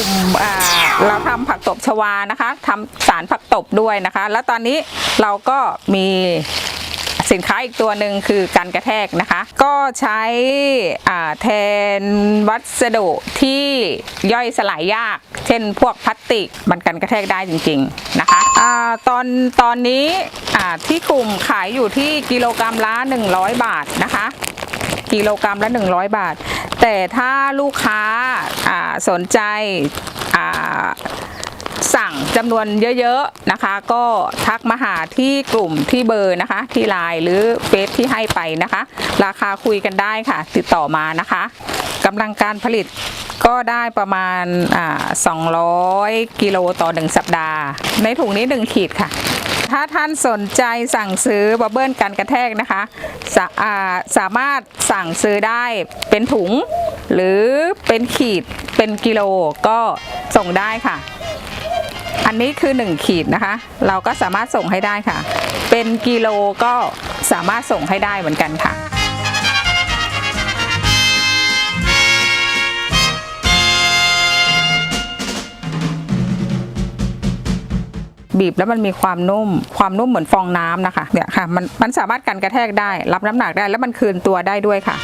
่มเราทำผักตบชวานะคะทำสารผักตบด้วยนะคะ แล้วตอนนี้เราก็มีสินค้าอีกตัวหนึ่งคือกันกระแทกนะคะ ก็ใช้อ่าแทนวัสดุที่ย่อยสลายยาก เช่นพวกพลาสติกมันกันกระแทกได้จริง ๆนะคะอาตอนตอนนี้อ่าที่กลุ่มขายอยู่ที่กิโลกรรัมละ 100 บาทนะคะ กิโลกรรัมละ 100 บาท แต่ถ้าลูกค้าสนใจสั่งจำนวนเยอะๆนะคะ ก็ทักมาหาที่กลุ่มที่เบอร์นะคะ ที่ไลน์หรือเฟซที่ให้ไปนะคะ ราคาคุยกันได้ค่ะ ติดต่อมานะคะกำลังการผลิต ก็ได้ประมาณอ่า200 กิโลต่อ 1 สัปดาห์ ในถุงนี้ 1 ขีดค่ะ ถ้าท่านสนใจสั่งซื้อบับเบิ้ลกันกระแทกนะคะสาอ่าสามารถสั่งซื้อได้เป็นถุง หรือเป็นขีดเป็นกิโลก็ส่งได้ค่ะ อันนี้คือ 1 ขีดนะคะ เราก็สามารถส่งให้ได้ค่ะ เป็นกิโลก็สามารถส่งให้ได้เหมือนกันค่ะ บีบแล้วมันมีความนุ่ม ความนุ่มเหมือนฟองน้ำนะคะเนี่ยค่ะมันมันสามารถกันกระแทกได้ รับน้ำหนักได้แล้วมันคืนตัวได้ด้วยค่ะ